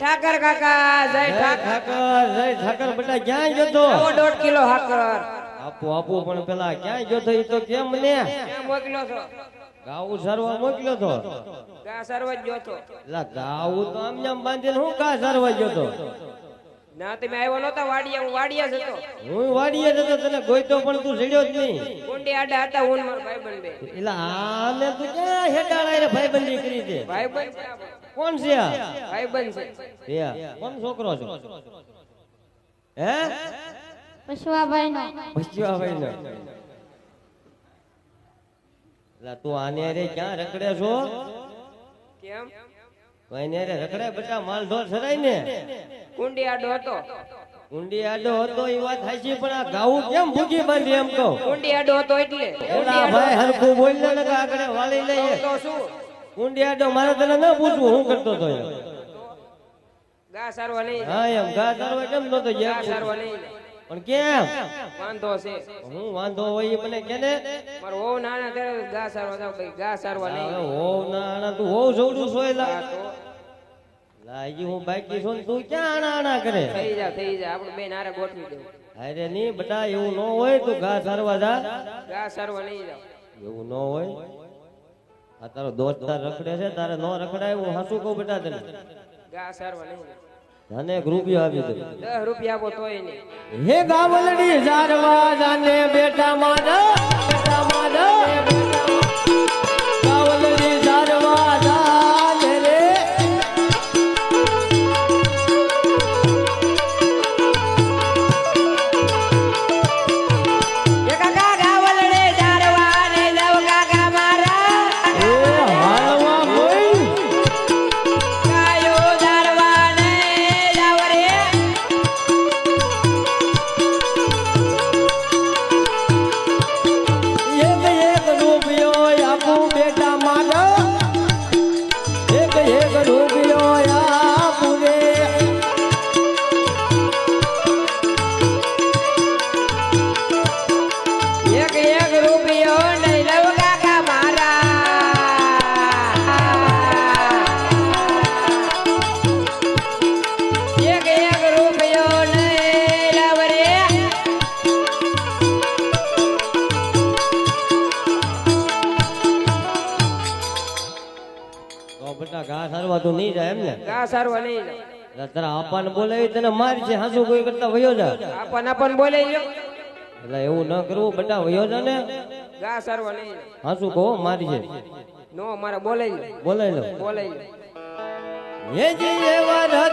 ઠાકર કાકા જય ઠાકર. જય ઠાકર બેટા ક્યાં જતો આવો દોઢ કિલો હાકર. આપો આપો પણ પેલા ક્યાં જતો ઈ તો કેમ ને? મોકલ્યો છો? ગાવું સરવા મોકલ્યો તો? કા સર્વ જ જોતો લા ગાવું તો આમ જામ બાંધીને હું કા સરવા ગયો તો? ના તમે આવ્યો નહોતા વાડિયા હું વાડિયા જતો હું વાડિયા જતો તને ગોઈતો પણ તું જડ્યો જ નહીં. કોંડી આડા હતા હું મારો ભાઈબંધ. બે એલા આને તું ક્યાં હેડાળા રે ભાઈબંધી કરી દે ભાઈબંધ. કોણ છે આ? ભાઈબંધ છે. એ કોણ છોકરો છો? હે? પશુવાભાઈ નો પશુવાભાઈ નો લા તું આને રે ક્યાં રખડે છો? કેમ? ભાઈને રે રખડે બેટા માલ ઢોર સરાય ને? કુંડી આડો હતો. કુંડી આડો હતો એ વાત સાચી પણ આ ગાવું કેમ ભૂખી બાંધી એમ કહું? કુંડી આડો હતો એટલે. ભાઈ હરખું બોલ ને આગળ વાળી લઈએ. તો શું? ઊંડી આડો મારે તને ના પૂછવું હું કરતો તો ગા સારવા નહીં. હા એમ ગા સારવા કેમ નતો ગા યાર સારવા નહીં. પણ કેમ? વાંધો છે. હું વાંધો હોય મને મારો નાના ગા સારવા જાવ ભાઈ ગા સારવા નહીં. હોવ ના આના તું હોવ જોડું તો. લાજી હું બાકી છું તું ક્યાં આણા કરે? થઈ જા થઈ જા. આપણે બેન હારે ગોઠવી દેવું અરે ની બેટા એવું ન હોય તું ઘા સારવા જા. ગા સારવા નહીં જાવ. એવું ન હોય? આ તારો દોસ્તદાર રખડે છે તારે નો રખડાય હું હસું કહું બેટા તને. ગા સારવા નહીં જાને એક રૂપિયો આપી દે. દસ રૂપિયા આપો તોય નહીં. હે ગાવલડી જારવા જાને બેટા મારા. જાય એમ ને? ગા સારવા નહીં તારા આપાને બોલાવી તને મારી છે હાસુ કોઈ કરતા વયો જા. આપણ આપણ બોલાવી એટલે એવું ન કરવું બધા વયો જા ને. ગા સારવા નહીં હાસુ કહો મારી છે. નો મારે બોલાવી બોલાઈ લો બોલાવી લો એ જે વરદાન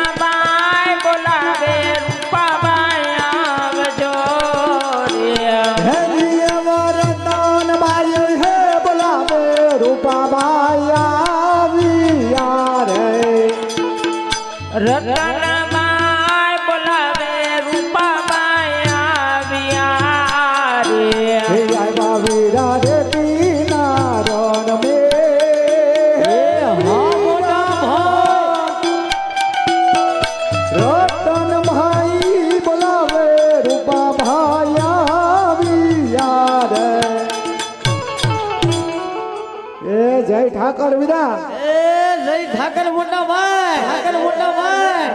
રતનબાઈ બોલાવે રૂપાબાઈ આવ્યા રે. એ હા મોટા ભાઈ. રતન ભાઈ બોલાવે રૂપા ભાઈ આવ્યા રે. એ જય ઠાકર વિદા એ જય ઠાકર મોટા ભાઈ ઠાકર મોટા ભાઈ.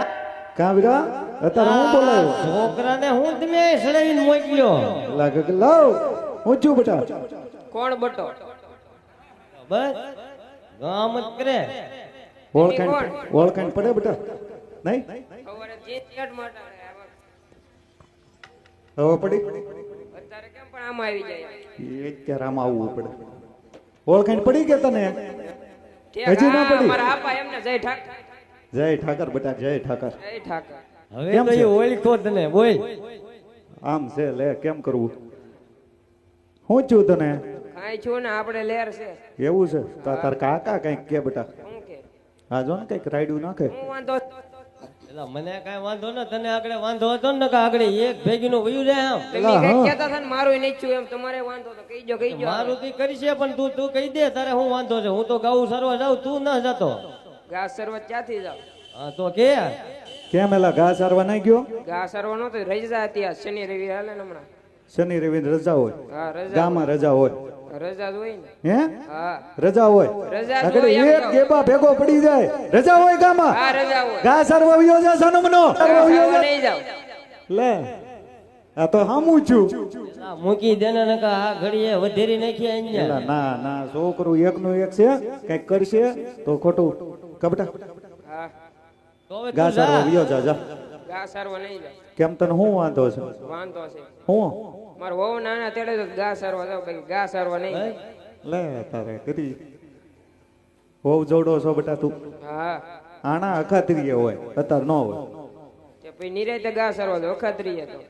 કા વિરા અત્યારે હું બોલાવ્યો છોકરાને હું તમે સડાવીને મોકલ્યો. લાગે કે લાવ. હું છું બેટા. કોણ બટો? બસ ગામ જ કરે. ઓળખાણ ઓળખાણ પડે બેટા. નહીં? સવારે જે ચેટ માટે હવે પડી. અત્યારે કેમ પણ આમ આવી જાય? અત્યારે આમ આવવું પડે? ઓળખાણ પડી કે તને? હજી ના પડી? મારા આપા એમને જય ઠાકર. જય ઠાકર બેટા જય ઠાકર. જય ઠાકર. હવે તો એ ઓળખો તને બોલ. આમ છે લે કેમ કરવું? હું છું તને? કાંઈ છું ને આપણે લેર છે. એવું છે? તા તાર કાકા કંઈક કે બેટા. હું કે? હા જો ને કંઈક રાયડું નાખે. હું વાંધો એટલે મને કાંઈ વાંધો ન તને આગળ વાંધો હતો ને કે આગળ એક ભેગીનું વયું જાય આમ? તમે એલા, કહેતા હતા ને મારું નહીં છું એમ તમારે વાંધો તો કહીજો કહીજો મારું તું કરી છે પણ તું તું કહી દે તારે હું વાંધો છે? હું તો ગાઉં સર્વ જાઉં તું ન જતો. ગા સર્વ ક્યાંથી જાવ હા તો કે. કેમ એલા ઘા સારવા નહીં ગયો? ઘા સરવા નતો રજા હતી આ શનિ રવિ હાલે હમણાં. શનિ રવિ રજા હોય. હા રજા ગામમાં રજા હોય. રજા હોય ને. હે? હા. રજા હોય. રજા એક ગેબા ભેગો પડી જાય. રજા હોય ગામાં. હા રજા હોય. ઘા સારવા વયો જા સનમનો ઘાસ સરવા નહીં જાવ લે. આ તો હામું છું. મૂકી દે ને નકર આ ઘડીએ વધેરી નાખી અહીંયા ના ના છોકરું એકનું એક છે. કંઈક કરશે તો ખોટું. કબટા હા. તો હવે ઘા તું સારવા જા. જા. ઘાસ સારવા નહીં કેમ તને શું વાંધો છે? વાંધો છે. હું? મારા વહુ નાના તેડે તો ગા સરવા જાવ બાકી ગા સરવા નહીં લે તારે કરી. વહુ જોડો છો બેટા તું? હા. આણા અખાત્રીએ હોય અત્યારે ન હોય. તે પછી નિરાતે ઘાસ સરવા તો.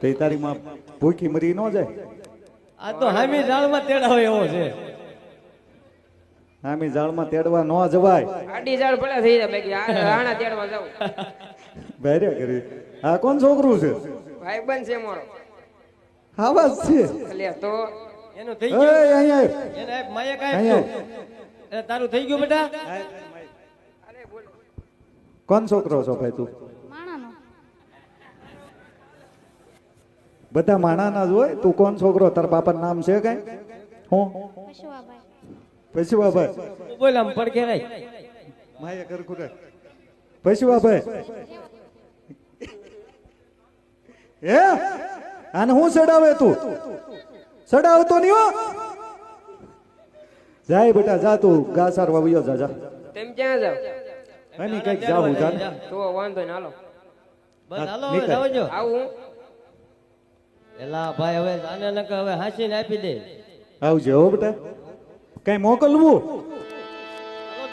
તો તારી માં ભૂખી મરી ન જાય? આ તો હામી જાળમાં તેડાવે એવો છે. આમી જાળમાં તેડવા ન જવાય. આડી જાળ ભલે થઈ જાય બાકી આ રાણા તેડવા જાવ બેરે કરી. આ કોણ છોકરું છે? ભાઈબંધ છે મારો. આવાજ છે. એટલે તો. એનું થઈ એ અહીંયા એને એક માયા કાંઈ એ તારું થઈ ગયું બેટા? કોણ છોકરો છો ભાઈ તું? માણાનો. બધા માણાના જ હોય? તું કોણ છોકરો? તાર બાપાનું નામ છે કઈ? હું? પશુઆભાઈ પછી ભાઈ તું બોલ આમ પડખે રહી માયા કરકું રે પછી ભાઈ હે? આને હું સડાવે તું? સડાવતો નહીં હો. જાય બેટા જા તું. ઘા સારવા વયો જા જા. તેમ ક્યાં જાવ? એની કંઈક જાવું જા તો વાંધો ને હાલો. બસ હાલો. જાવજો આવું? હું એલા ભાઈ હવે જાને નક હવે હાંસીને આપી દે. આવજે હો બેટા. કઈ મોકલવું?